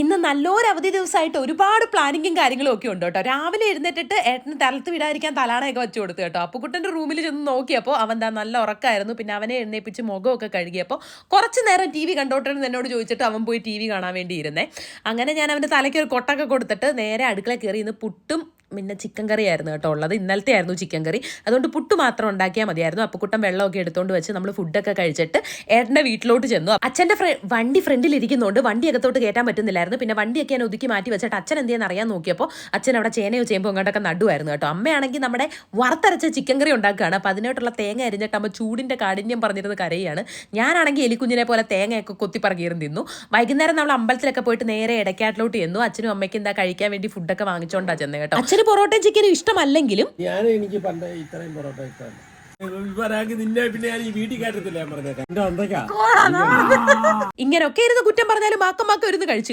ഇന്ന് നല്ലൊരു അവധി ദിവസമായിട്ട് ഒരുപാട് പ്ലാനിങ്ങും കാര്യങ്ങളും ഒക്കെ ഉണ്ട് കേട്ടോ. രാവിലെ എഴുന്നേറ്റിട്ട് ഏട്ടന് തലത്ത് വിടാതിരിക്കാൻ തലാണയൊക്കെ വെച്ച് കൊടുത്തു കേട്ടോ. അപ്പുക്കുട്ടന്റെ റൂമിൽ ചെന്ന് നോക്കിയപ്പോൾ അവൻ താ നല്ല ഉറക്കമായിരുന്നു പിന്നെ അവനെ എഴുന്നേപ്പിച്ച് മുഖമൊക്കെ കഴുകിയപ്പോൾ കുറച്ച് നേരം ടി വി കണ്ടോട്ടെന്ന് എന്നോട് ചോദിച്ചിട്ട് അവൻ പോയി ടി വി കാണാൻ വേണ്ടി ഇരുന്നേ അങ്ങനെ ഞാൻ അവന്റെ തലയ്ക്ക് ഒരു കൊട്ടൊക്കെ കൊടുത്തിട്ട് നേരെ അടുക്കള കയറി ഇന്ന് പുട്ടും പിന്നെ ചിക്കൻ കറി ആയിരുന്നു കേട്ടോ ഉള്ളത്. ഇന്നലത്തെ ആയിരുന്നു ചിക്കൻ കറി. അതുകൊണ്ട് പുട്ട് മാത്രം ഉണ്ടാക്കിയാൽ മതിയായിരുന്നു. അപ്പക്കുട്ടം വെള്ളമൊക്കെ എടുത്തുകൊണ്ട് വെച്ച് നമ്മൾ ഫുഡൊക്കെ കഴിച്ചിട്ട് ഏട്ടന്റെ വീട്ടിലോട്ട് ചെന്നു. അച്ഛന്റെ ഫ്ര വണ്ടി ഫ്രണ്ടിൽ ഇരിക്കുന്നതുകൊണ്ട് വണ്ടി അകത്തോട്ട് കയറ്റാൻ പറ്റുന്നില്ലായിരുന്നു. പിന്നെ വണ്ടിയൊക്കെ ഞാൻ ഒതുക്കി മാറ്റി വെച്ചിട്ട് അച്ഛൻ എന്ത് അറിയാൻ നോക്കിയപ്പോൾ അച്ഛൻ അവിടെ ചേനയോ ചേമ്പോ അങ്ങോട്ടൊക്കെ നടുവായിരുന്നു കേട്ടോ. അമ്മയാണെങ്കിൽ നമ്മുടെ വറുത്തരച്ച ചിക്കൻ കറി ഉണ്ടാക്കുകയാണ്. അപ്പോൾ അതിനോട്ടുള്ള തേങ്ങ അരിഞ്ഞിട്ട് അമ്മ ചൂടിന്റെ കാഠിന്യം പറഞ്ഞിരുന്ന് കരയാണ്. ഞാനാണെങ്കിൽ എലിക്കുഞ്ഞിനെ പോലെ തേങ്ങയൊക്കെ കൊത്തി പറകിയിരുന്ന് തിന്നു. വൈകുന്നേരം നമ്മൾ അമ്പലത്തിലൊക്കെ പോയിട്ട് നേരെ ഇടയ്ക്കാട്ടിലോട്ട് ചെന്നു. അച്ഛനും അമ്മയ്ക്ക് എന്താ കഴിക്കാൻ വേണ്ടി ഫുഡൊക്കെ വാങ്ങിച്ചോണ്ടാ ചെന്ന് കേട്ടോ. അച്ഛന് പൊറോട്ടയും ചിക്കനും ഇഷ്ടമല്ലെങ്കിലും ഞാൻ എനിക്ക് പണ്ട് ഇത്രയും പൊറോട്ട ഇഷ്ടമല്ല. നിന്നെ പിന്നെ ഞാൻ ഈ വീട്ടിൽ കയറ്റത്തില്ല ഞാൻ പറഞ്ഞേക്കാം. എന്റെ അന്തയ്ക്കാ ഇങ്ങനൊക്കെ ഇരുന്ന് കുറ്റം പറഞ്ഞാലും മാക്കം മാക്കം ഇരുന്ന് കഴിച്ചു